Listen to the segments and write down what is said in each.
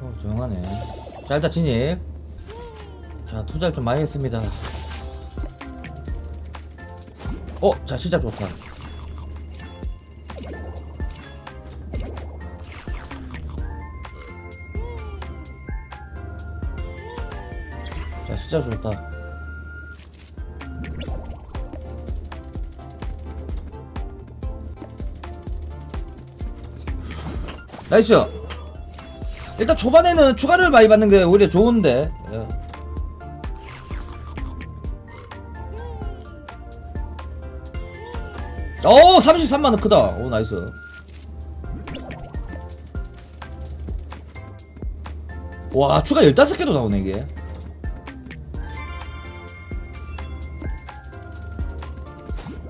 어, 조용하네. 자, 일단 진입. 자, 투자를 좀 많이 했습니다. 어, 자, 시작 좋다. 자, 시작 좋다. 나이스! 일단 초반에는 추가를 많이 받는 게 오히려 좋은데. 예. 오 33만원 크다. 오 나이스. 와 추가 15개도 나오네 이게.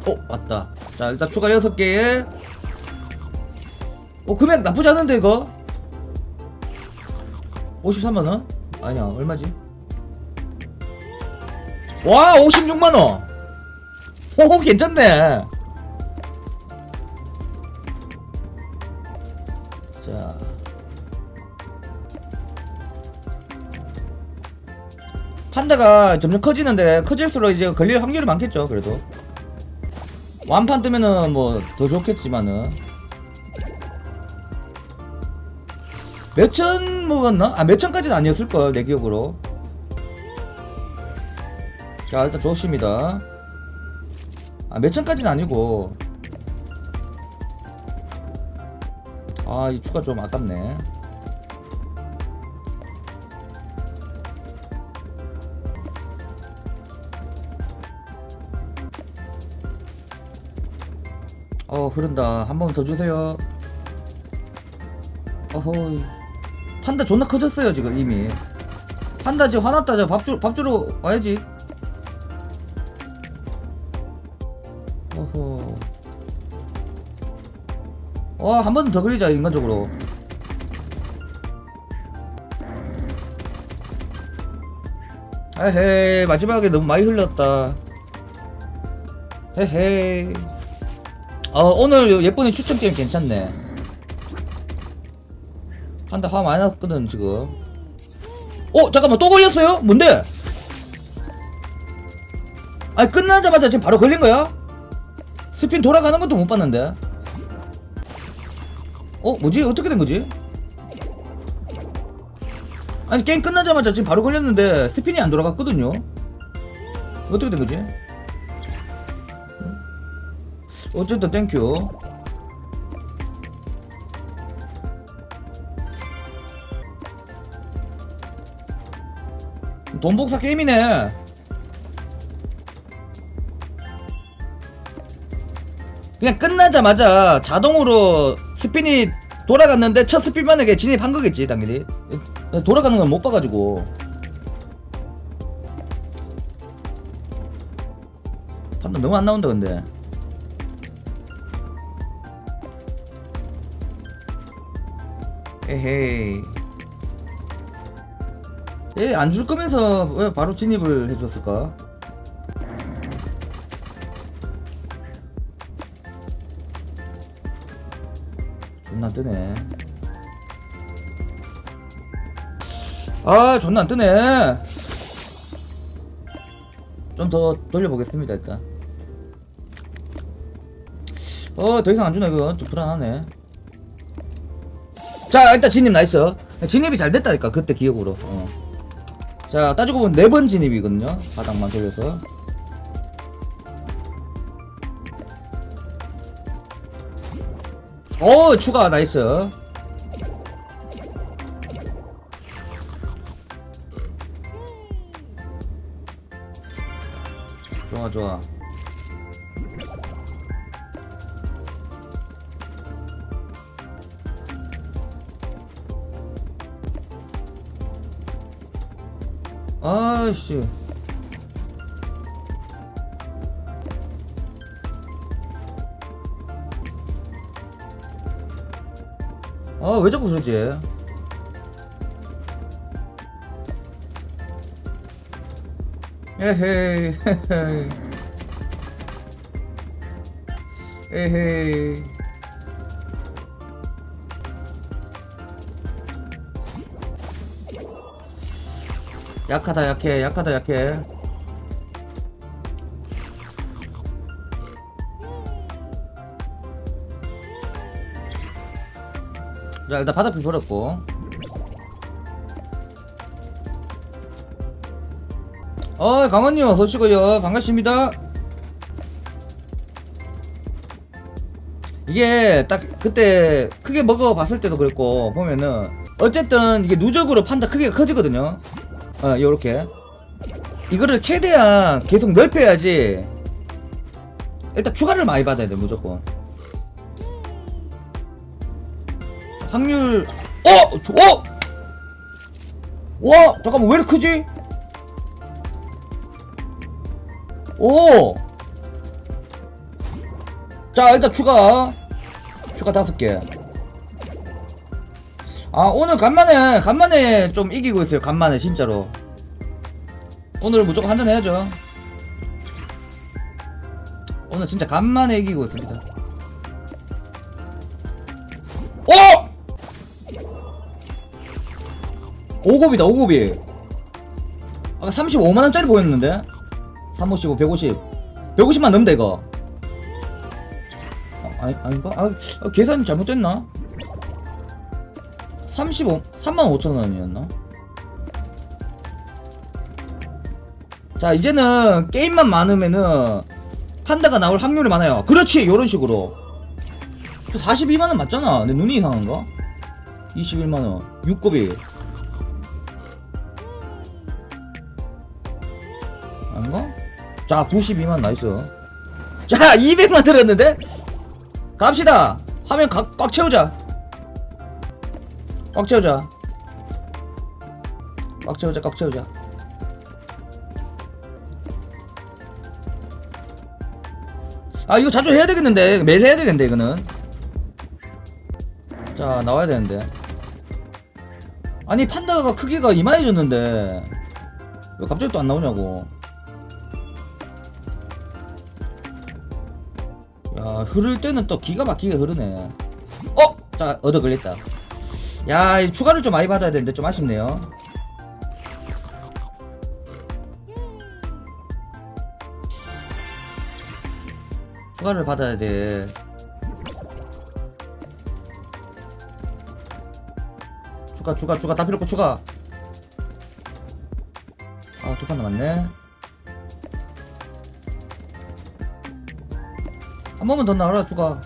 어 맞다. 자 일단 추가 6개에 어 금액 나쁘지 않은데 이거 53만원? 아니야 얼마지? 와 56만원! 오 괜찮네! 자. 판다가 점점 커지는데 커질수록 이제 걸릴 확률이 많겠죠 그래도. 완판 뜨면은 뭐 더 좋겠지만은 몇천 먹었나? 아 몇천까지는 아니었을걸 내 기억으로. 자 일단 좋습니다. 아 몇천까지는 아니고. 아 이 추가 좀 아깝네. 어 흐른다. 한 번 더 주세요. 어허 판다 존나 커졌어요 지금 이미. 판다 지금 화났다. 저 밥주, 밥주러 와야지. 어허. 어한 번더 걸리자 인간적으로. 에헤이 마지막에 너무 많이 흘렸다. 에헤이. 어 오늘 예쁜이 추천 게임 괜찮네 한대 화 많이 났거든 지금 어 잠깐만 또 걸렸어요? 뭔데? 아니 끝나자마자 지금 바로 걸린 거야? 스핀 돌아가는 것도 못 봤는데 어 뭐지 어떻게 된 거지? 아니 게임 끝나자마자 지금 바로 걸렸는데 스핀이 안 돌아갔거든요 어떻게 된 거지? 응? 어쨌든 땡큐 돈 복사 게임이네. 그냥 끝나자마자 자동으로 스핀이 돌아갔는데 첫 스핀만 이게 진입한 거겠지 당연히. 돌아가는 건 못 봐가지고. 판단 너무 안 나온다 근데. 에헤이 예, 안줄 거면서 왜 바로 진입을 해줬을까? 존나 안 뜨네. 아, 존나 안 뜨네. 좀 더 돌려보겠습니다, 일단. 어, 더 이상 안 주네, 이거. 좀 불안하네. 자, 일단 진입 나이스. 진입이 잘 됐다니까, 그때 기억으로. 어. 자 따지고 보면 네 번 진입이거든요. 바닥만 돌려서. 오 추가 나이스. 좋아 좋아 아씨. 아 왜 자꾸 그러지? 에헤이 헤헤이. 에헤이 약하다 약해 약하다 약해. 자 일단 바닥비 걸었고. 어 강원님 어서오시고요. 반갑습니다. 이게 딱 그때 크게 먹어봤을 때도 그랬고 보면은. 어쨌든 이게 누적으로 판다 크기가 커지거든요 어 요렇게 이거를 최대한 계속 넓혀야지 일단 추가를 많이 받아야 돼 무조건 확률 어! 저- 어! 와 잠깐만 왜 이렇게 크지? 오! 자 일단 추가 추가 다섯 개. 아 오늘 간만에 간만에 좀 이기고 있어요. 간만에 진짜로. 오늘 무조건 한잔 해야죠. 오늘 진짜 간만에 이기고 있습니다. 어! 오곱이다 오곱이. 아까 35만 원짜리 보였는데. 355 150. 150만 넣으면 돼 이거. 아, 아닌가? 아, 아, 계산이 잘못됐나? 35, 3만 5천 원이었나? 자, 이제는 게임만 많으면은 판다가 나올 확률이 많아요. 그렇지! 요런 식으로. 42만원 맞잖아. 내 눈이 이상한가? 21만원. 6급이. 아닌가? 자, 92만 나이스. 자, 200만 들었는데? 갑시다. 화면 가, 꽉 채우자. 꽉 채우자. 꽉 채우자, 꽉 채우자. 아, 이거 자주 해야 되겠는데. 매일 해야 되겠는데, 이거는. 자, 나와야 되는데. 아니, 판다가 크기가 이만해졌는데. 왜 갑자기 또 안 나오냐고. 야 흐를 때는 또 기가 막히게 흐르네 어! 자 얻어 걸렸다 야이 추가를 좀 많이 받아야 되는데 좀 아쉽네요. 추가를 받아야 돼. 추가 추가 추가. 다 필요 없고 추가. 아두 판 남았네. 한 번만 더 나와라 추가.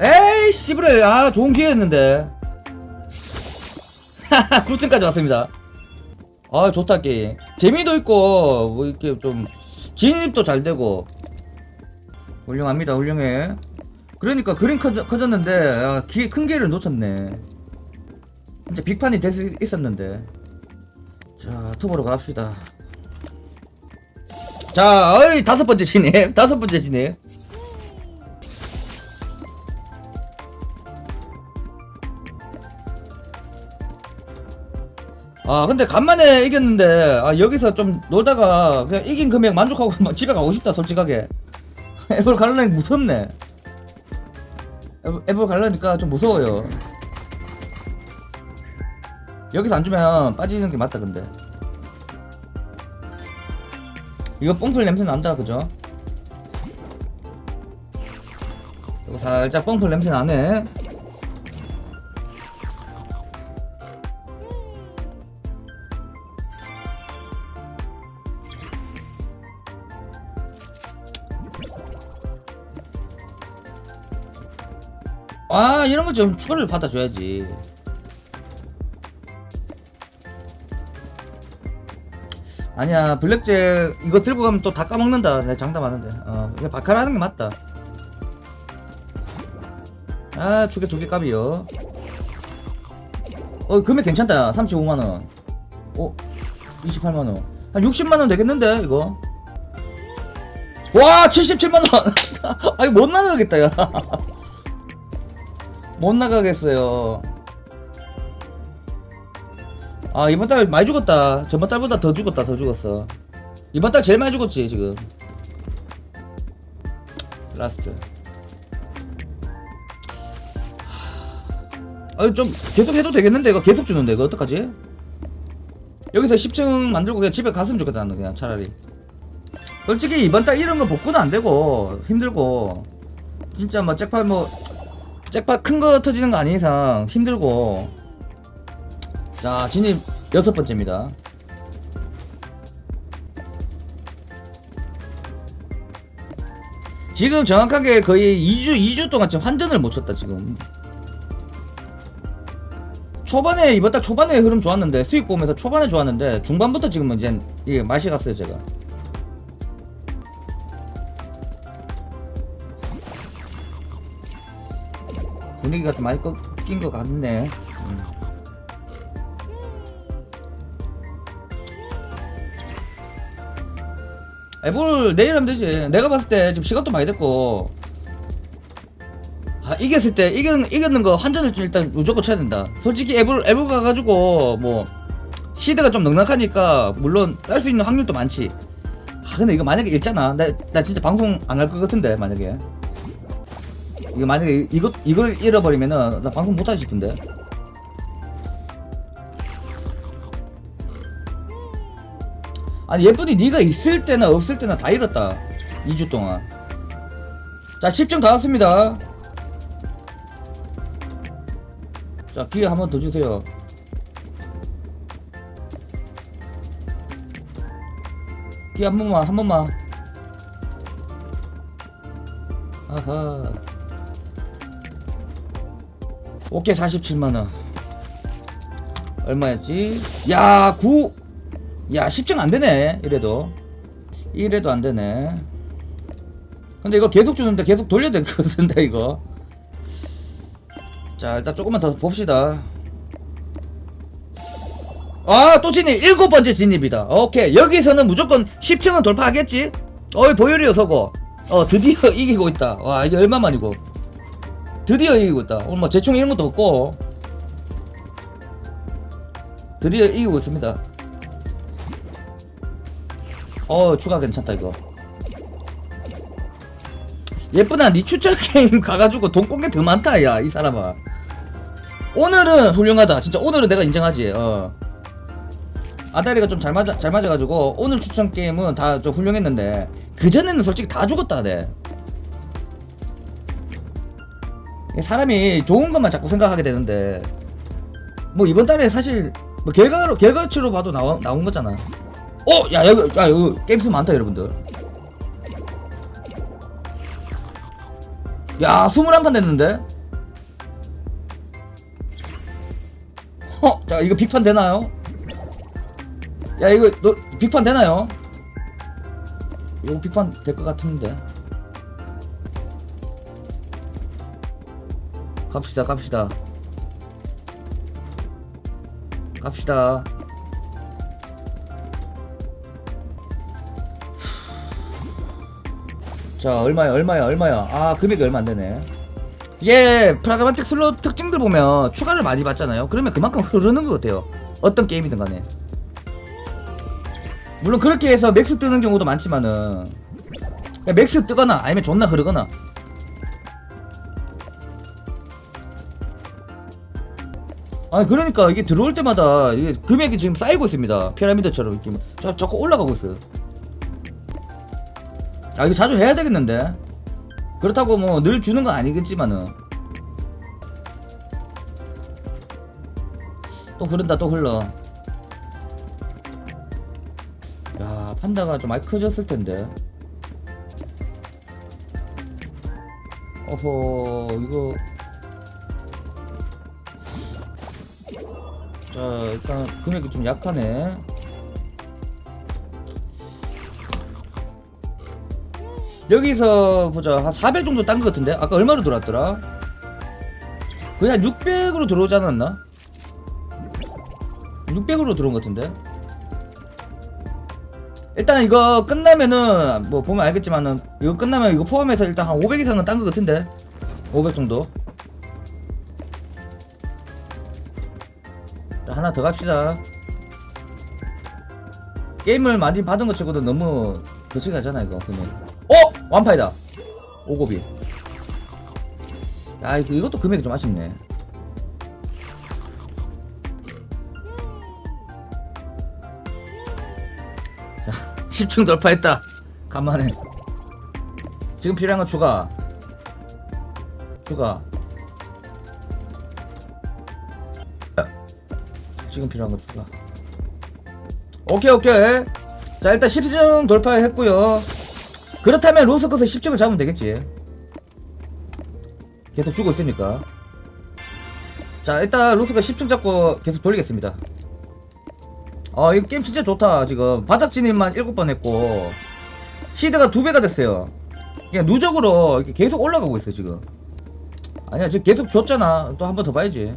에이 씨부레. 아 좋은 기회였는데 9층까지 왔습니다. 아 좋다 게임. 재미도 있고 뭐 이렇게 좀 진입도 잘 되고. 훌륭합니다 훌륭해. 그러니까 그림 커져, 커졌는데 아, 기, 큰 기회를 놓쳤네. 진짜 빅판이 될 수 있었는데. 자 투보로 갑시다. 자 어이 다섯 번째 진입 다섯 번째 진입 아 근데 간만에 이겼는데 아 여기서 좀 놀다가 그냥 이긴 금액 만족하고 막 집에 가고 싶다 솔직하게. 애플 갈라니 무섭네. 애플 갈라니까 좀 무서워요. 여기서 안 주면 빠지는 게 맞다 근데. 이거 뽕풀 냄새 난다 그죠? 이거 살짝 뽕풀 냄새 나네 아 이런 거 좀 추가를 받아줘야지. 아니야 블랙잭 이거 들고 가면 또 다 까먹는다. 내가 장담하는데. 어 그냥 바카라 하는 게 맞다. 아 두 개 두 개 값이요. 어 금액 괜찮다. 35만원. 어 28만원. 한 60만원 되겠는데 이거? 와 77만원! 아 이거 못 나가겠다 야 못 나가겠어요. 아 이번 달 많이 죽었다. 저번 달보다 더 죽었다. 더 죽었어. 이번 달 제일 많이 죽었지 지금. 라스트. 아좀 계속 해도 되겠는데 이거 계속 주는데 이거 어떡하지? 여기서 10층 만들고 그냥 집에 갔으면 좋겠다 나는 그냥 차라리 솔직히 이번 달 이런 거 복구도 안 되고 힘들고 진짜 뭐 잭팟 뭐 잭팟 큰 거 터지는 거 아닌 이상 힘들고. 자 진입 여섯 번째입니다. 지금 정확하게 거의 2주 2주 동안 지금 환전을 못 쳤다 지금. 초반에 이번 달 초반에 흐름 좋았는데 수익 보면서 초반에 좋았는데 중반부터 지금은 이제 이게 맛이 갔어요 제가 분위기가 좀 많이 꺾인 것 같네 음. 애볼 내일 하면 되지 내가 봤을 때 지금 시간도 많이 됐고 아, 이겼을 때 이겼, 이겼는 거 환전을 좀 일단 무조건 쳐야 된다. 솔직히 애블 애블 가가지고 뭐 시드가 좀 넉넉하니까 물론 딸 수 있는 확률도 많지. 아 근데 이거 만약에 잃잖아. 나, 나 진짜 방송 안 할 것 같은데 만약에 이거 만약에 이거 이걸 잃어버리면은 나 방송 못 하지 싶은데. 아니 예쁜이 네가 있을 때나 없을 때나 다 잃었다. 2주 동안. 자 10점 다 왔습니다. 자 기회 한 번 더 주세요 기회 한 번만 한 번만 아하 오케이 47만원. 얼마였지? 야 9 야 10층 안되네 이래도. 이래도 안되네. 근데 이거 계속 주는데 계속 돌려야 될 것 같은데 이거. 자 일단 조금만 더 봅시다. 아 또 진입. 일곱 번째 진입이다. 오케이 여기서는 무조건 10층은 돌파하겠지? 어이 보혈이 어서고 어 드디어 이기고 있다. 와 이게 얼마만이고 드디어 이기고 있다. 오늘 뭐 재충 이런 것도 없고. 드디어 이기고 있습니다. 어 추가 괜찮다 이거. 예쁘다. 니 추천 게임 가가지고 돈 꼰게 더 많다 야 이 사람아. 오늘은 훌륭하다. 진짜 오늘은 내가 인정하지 어. 아다리가 좀 잘 맞아 잘 맞아가지고 오늘 추천 게임은 다 좀 훌륭했는데 그 전에는 솔직히 다 죽었다 네 사람이 좋은 것만 자꾸 생각하게 되는데 뭐 이번 달에 사실 뭐 결과로 결과치로 봐도 나와, 나온 거잖아 어, 야 여기 야 여기 게임 수 많다 여러분들 야, 21판 됐는데? 어, 자, 이거 빅판 되나요? 야, 이거, 너, 빅판 되나요? 이거 빅판 될 것 같은데. 갑시다, 갑시다. 갑시다. 자 얼마야 얼마야 얼마야? 아 금액이 얼마 안 되네. 이게 프라그마틱 슬롯 특징들 보면 추가를 많이 받잖아요. 그러면 그만큼 흐르는 것 같아요. 어떤 게임이든 간에. 물론 그렇게 해서 맥스 뜨는 경우도 많지만은 맥스 뜨거나 아니면 존나 흐르거나 아니 그러니까 이게 들어올 때마다 이게 금액이 지금 쌓이고 있습니다. 피라미드처럼 이렇게 자, 자꾸 올라가고 있어요. 아 이거 자주 해야 되겠는데? 그렇다고 뭐 늘 주는 건 아니겠지만은. 또 흐른다 또 흘러. 야 판다가 좀 많이 커졌을 텐데. 어허 이거 자 일단 금액이 좀 약하네. 여기서 보자. 한 400 정도 딴 것 같은데? 아까 얼마로 들어왔더라? 그냥 600으로 들어오지 않았나? 600으로 들어온 것 같은데? 일단 이거 끝나면은 뭐 보면 알겠지만은 이거 끝나면 이거 포함해서 일단 한 500 이상은 딴 것 같은데? 500 정도 하나 더 갑시다. 게임을 많이 받은 것 치고도 너무 거시기하잖아 이거. 그냥 어! 완파이다. 오고비. 야 이거, 이것도 금액이 좀 아쉽네. 자 10층 돌파했다. 간만에. 지금 필요한 건 추가. 추가 지금 필요한 건 추가 오케이 오케이. 자 일단 10층 돌파했고요. 그렇다면 로스컷에 10층을 잡으면 되겠지. 계속 주고 있으니까? 자 일단 로스가 10층 잡고 계속 돌리겠습니다. 아 이거 게임 진짜 좋다 지금. 바닥 진입만 7번 했고. 시드가 2배가 됐어요. 그냥 누적으로 계속 올라가고 있어 지금. 아니야 지금 계속 줬잖아. 또 한 번 더 봐야지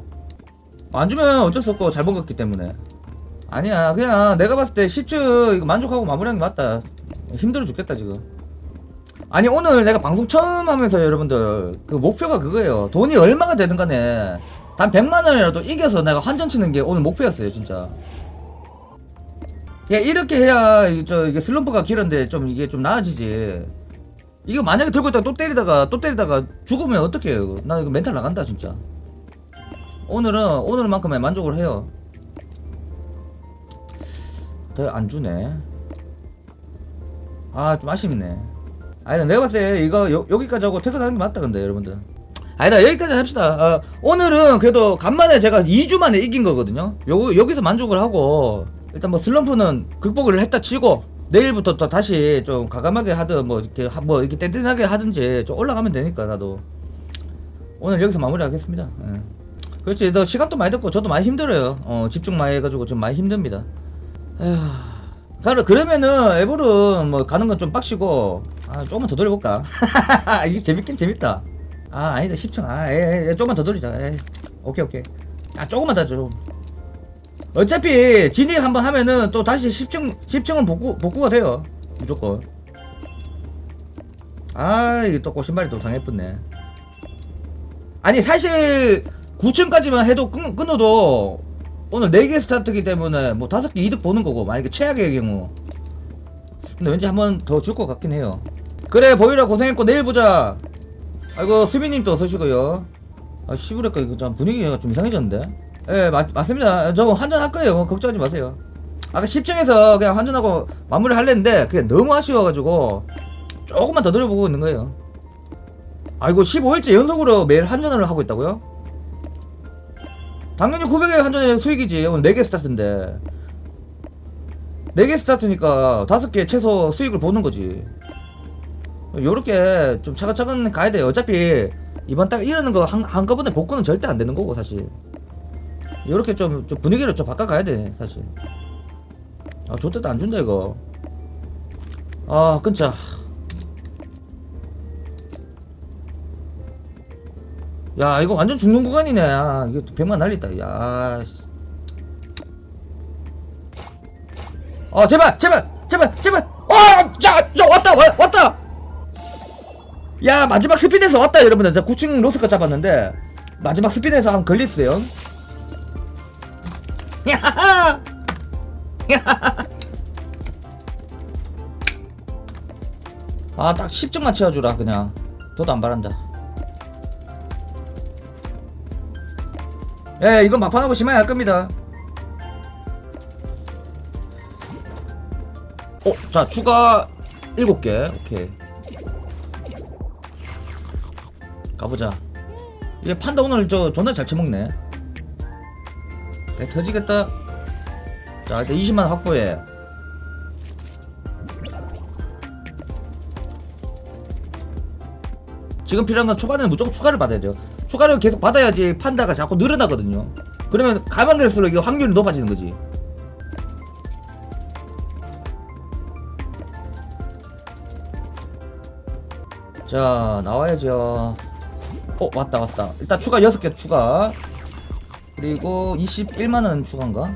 안 주면 어쩔 수 없고 잘 먹었기 때문에. 아니야 그냥 내가 봤을 때 10층 이거 만족하고 마무리하는 게 맞다. 힘들어 죽겠다 지금. 아니 오늘 내가 방송 처음 하면서 여러분들 그 목표가 그거예요. 돈이 얼마가 되든 간에 단 100만 원이라도 이겨서 내가 환전 치는 게 오늘 목표였어요 진짜. 야 이렇게 해야 이- 저 이게 슬럼프가 길었는데 좀 이게 좀 나아지지. 이거 만약에 들고 있다가 또 때리다가 또 때리다가 죽으면 어떡해요 나 이거 멘탈 나간다 진짜 오늘은 오늘만큼의 만족을 해요. 더 안 주네. 아 좀 아쉽네. 아니다 내가 봤을 때 이거 여, 여기까지 하고 퇴근하는 게 맞다 근데 여러분들. 아니다 여기까지 합시다. 아, 오늘은 그래도 간만에 제가 2주 만에 이긴 거거든요. 요, 여기서 만족을 하고 일단 뭐 슬럼프는 극복을 했다 치고 내일부터 또 다시 좀 가감하게 하든 뭐 이렇게 하- 뭐 이렇게 땡땡하게 하든지 좀 올라가면 되니까 나도. 오늘 여기서 마무리하겠습니다. 예. 그렇지. 너 시간도 많이 됐고 저도 많이 힘들어요. 어 집중 많이 해가지고 좀 많이 힘듭니다. 에휴. 그래, 그러면은 에볼은 뭐 가는 건 좀 빡시고 아 조금만 더 돌려볼까? 이게 재밌긴 재밌다. 아 아니다. 10층. 아 에, 에, 조금만 더 돌리자. 에. 오케이 오케이. 아 조금만 더좀. 어차피 진입 한번 하면은 또 다시 10층 10층은 복구 복구가 돼요. 무조건. 아 이게 또 꼬신발이 또 상해쁘네. 아니 사실 9층까지만 해도 끊, 끊어도 오늘 4개 스타트기 때문에 뭐 5개 이득 보는 거고 만약에 최악의 경우. 근데 왠지 한 번 더 줄 것 같긴 해요. 그래 보이라 고생했고 내일 보자. 아이고 수빈님 또 어서시고요. 아 시부레까 이거 좀 분위기가 좀 이상해졌는데. 예 맞, 맞습니다. 저 환전 할 거예요. 걱정하지 마세요. 아까 10층에서 그냥 환전하고 마무리 할랬는데 그게 너무 아쉬워가지고 조금만 더 노려보고 있는 거예요. 아이고 15일째 연속으로 매일 환전을 하고 있다고요? 당연히 900에 환전에 수익이지. 오늘 4개 스타트인데. 4개 스타트니까 5개 최소 수익을 보는 거지. 요렇게 좀 차근차근 가야 돼요. 어차피 이번 달 이러는 거 한, 한꺼번에 복구는 절대 안 되는 거고 사실. 요렇게 좀, 좀 분위기를 좀 바꿔 가야 돼 사실. 아 좋대도 안 준다 이거. 아 끊자 야 이거 완전 죽는 구간이네. 아, 이게 또 100만 날리다. 야 씨. 아 제발 제발 제발 제발. 어자 자, 왔다 와, 왔다. 야 마지막 스핀에서 왔다 여러분들. 자 9층 로스카 잡았는데 마지막 스핀에서 한 걸렸어요. 야하하 아딱 10점만 채워주라 그냥. 더도 안 바란다 예 이건 막판하고 심하게 할 겁니다 어, 자, 추가 7개. 오케이. 가보자. 얘 판다 오늘 저 존나 잘 쳐먹네. 배 터지겠다. 자, 일단 20만 확보해. 지금 필요한 건 초반에는 무조건 추가를 받아야 돼요. 추가를 계속 받아야지 판다가 자꾸 늘어나거든요. 그러면 가만 갈수록 이거 확률이 높아지는 거지. 자 나와야죠 어 왔다 왔다 일단 추가 6개 추가 그리고 21만원 추가인가?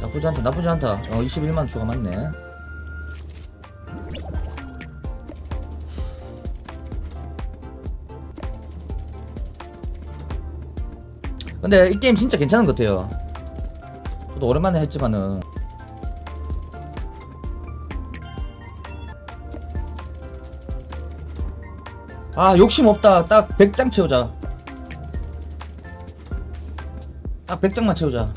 나쁘지 않다 나쁘지 않다 어 21만원 추가 맞네 근데 이 게임 진짜 괜찮은 것 같아요. 저도 오랜만에 했지만은. 아 욕심 없다. 딱 100장 채우자. 딱딱 100장만 채우자.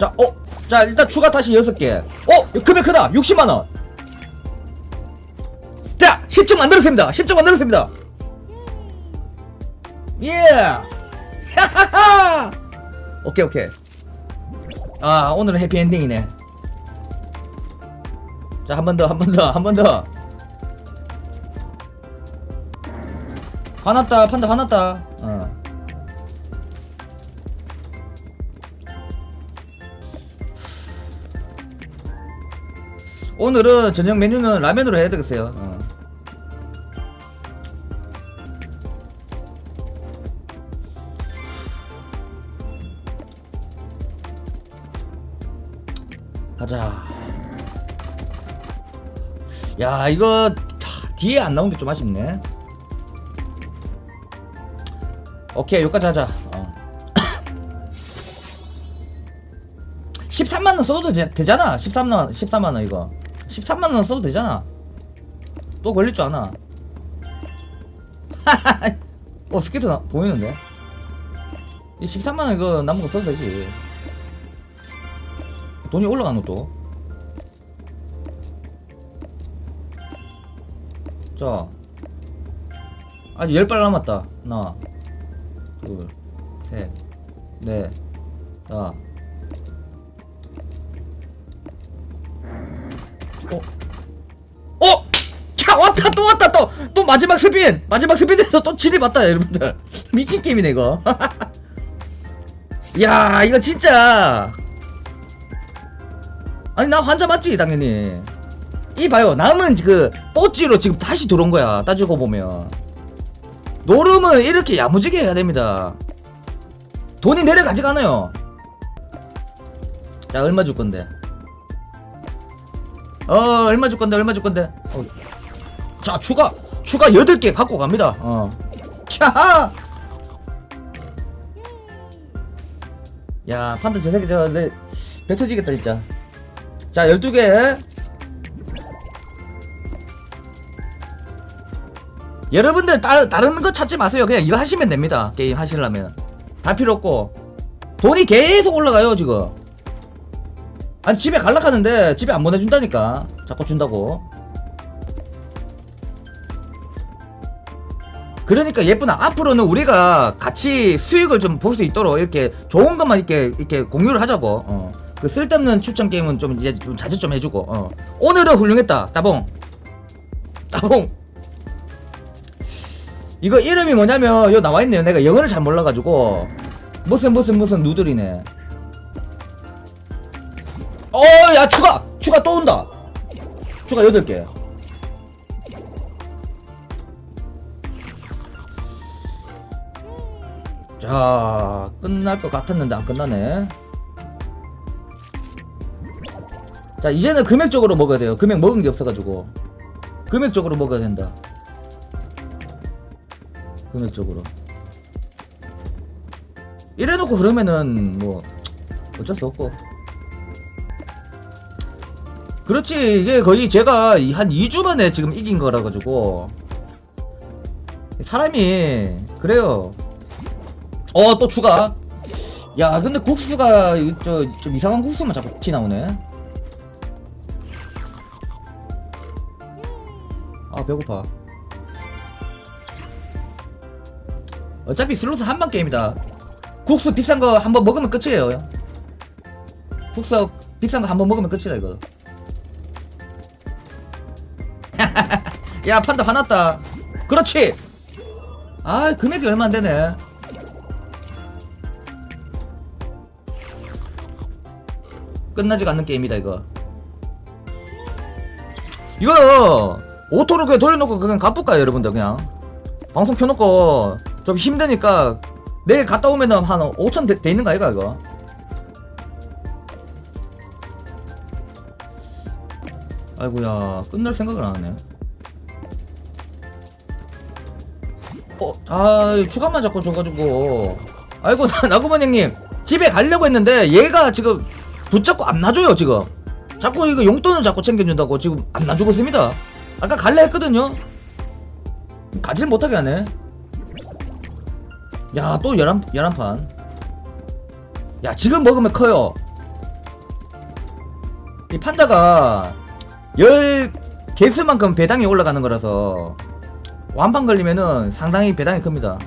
자, 어, 자 일단 추가 다시 6개. 어, 금액 크다. 60만원. 자 10점 만들었습니다. 10점 만들었습니다. 예. 하하하. 오케이 오케이. 아 오늘은 해피엔딩이네. 자 한 번 더 한 번 더 한 번 더. 화났다 판다 화났다. 어. 오늘은 저녁 메뉴는 라면으로 해야 되겠어요. 어. 야 이거 하, 뒤에 안 나온 게 좀 아쉽네. 오케이 여기까지 하자. 어. 13만 원 써도 되, 되잖아. 13만 원 14만원 이거. 13만 원 써도 되잖아. 또 걸릴 줄 아나? 어 스케이트 나, 보이는데? 이 13만 원 이거 남은 거 써도 되지. 돈이 올라가노 또 자, 아직 열발 남았다. 하나, 둘, 셋, 넷, 다. 어, 어, 자 왔다 또 왔다 또 또 마지막 스핀 마지막 스핀에서 또 진입 왔다 여러분들 미친 게임이네 이거. 야 이거 진짜 아니 나 환자 맞지 당연히. 이 봐요. 남은 그 뽀찌로 지금 다시 들어온 거야. 따지고 보면. 노름은 이렇게 야무지게 해야 됩니다. 돈이 내려가지가 않아요. 자 얼마 줄 건데? 어 얼마 줄 건데 얼마 줄 건데? 어. 자 추가 추가 8개 갖고 갑니다. 어 자. 야 판다 저 새끼 저 내 뱉어지겠다 진짜. 자 12개 여러분들 따, 다른 거 찾지 마세요. 그냥 이거 하시면 됩니다. 게임 하시려면. 다 필요 없고. 돈이 계속 올라가요, 지금. 아니, 집에 갈락하는데 집에 안 보내준다니까. 자꾸 준다고. 그러니까 예쁘나 앞으로는 우리가 같이 수익을 좀 볼 수 있도록 이렇게 좋은 것만 이렇게 이렇게 공유를 하자고. 어. 그 쓸데없는 추천 게임은 좀 이제 좀 자제 좀 해주고. 어. 오늘은 훌륭했다. 따봉. 따봉. 이거 이름이 뭐냐면 여기 나와있네요. 내가 영어를 잘 몰라가지고. 무슨 무슨 무슨 누들이네. 어야 추가! 추가 또 온다. 추가 8개. 자 끝날 것 같았는데 안 끝나네. 자 이제는 금액적으로 먹어야 돼요. 금액 먹은 게 없어가지고. 금액적으로 먹어야 된다 금액적으로. 이래놓고 그러면은 뭐 어쩔 수 없고. 그렇지. 이게 거의 제가 이- 한 2주 만에 지금 이긴 거라 가지고. 사람이 그래요. 어 또 추가. 야 근데 국수가 저 좀 이상한 국수만 자꾸 티 나오네. 아 배고파 어차피 슬롯은 한방 게임이다. 국수 비싼 거 한 번 먹으면 끝이에요. 국수 비싼 거 한 번 먹으면 끝이다 이거. 야 판다 화났다. 그렇지. 아 금액이 얼마 안 되네. 끝나지가 않는 게임이다 이거. 이거 오토로 그냥 돌려놓고 그냥 가볼까요 여러분들 그냥 방송 켜놓고 좀 힘드니까 내일 갔다 오면은 한 5천 돼, 돼 있는 거 아이가 이거? 아이고야 끝날 생각을 안 하네. 어, 아 추가만 자꾸 줘가지고. 아이고 나, 나구만 형님 집에 가려고 했는데 얘가 지금 붙잡고 안 놔줘요 지금. 자꾸 이거 용돈을 자꾸 챙겨준다고 지금 안 놔주고 있습니다. 아까 갈래 했거든요. 가지를 못하게 하네 야또 열한 열한 판야 지금 먹으면 커요. 이 판다가 열 개수만큼 배당이 올라가는 거라서 완판 걸리면은 상당히 배당이 큽니다.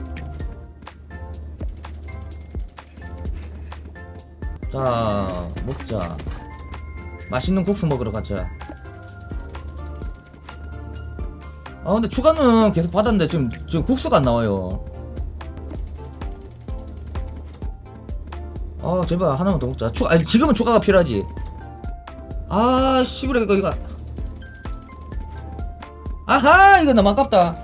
자 먹자. 맛있는 국수 먹으러 가자. 아 근데 추가는 계속 받았는데 지금 지금 국수가 안 나와요 아 제발 하나만 더 먹자. 추 아니 지금은 추가가 필요하지. 아 씨부레 이거 이거. 아하 이거 너무 아깝다.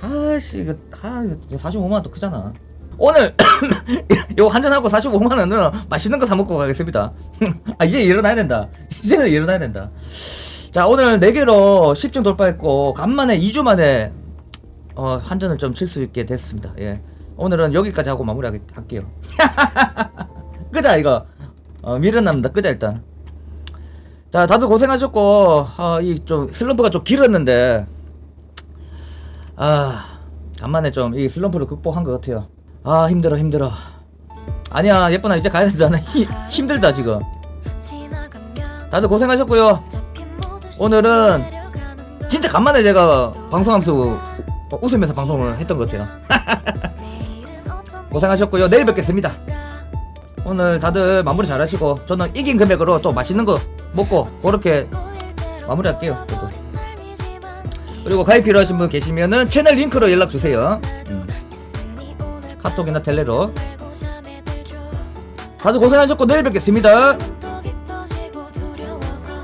아씨 이거 아 이거 45만원 더 크잖아. 오늘 요거 한잔하고 45만원은 맛있는 거 사 먹고 가겠습니다. 아 이제 일어나야 된다. 이제는 일어나야 된다. 자 오늘 4개로 10층 돌파했고 간만에 2주 만에 어 한전을 좀 칠 수 있게 됐습니다. 예 오늘은 여기까지 하고 마무리할게요. 끄자 이거. 어 미련납니다. 끄자 일단. 자 다들 고생하셨고 아, 이좀 슬럼프가 좀 길었는데. 아 간만에 좀 이 슬럼프를 극복한 것 같아요. 아 힘들어 힘들어. 아니야 예쁘나 이제 가야 된다 나 힘- 힘들다 지금. 다들 고생하셨고요. 오늘은 진짜 간만에 제가 방송하면서 어, 웃으면서 방송을 했던 것 같아요 고생하셨고요. 내일 뵙겠습니다. 오늘 다들 마무리 잘 하시고 저는 이긴 금액으로 또 맛있는 거 먹고 그렇게 마무리할게요. 저도. 그리고 가입 필요하신 분 계시면은 채널 링크로 연락 주세요. 음, 카톡이나 텔레로. 다들 고생하셨고 내일 뵙겠습니다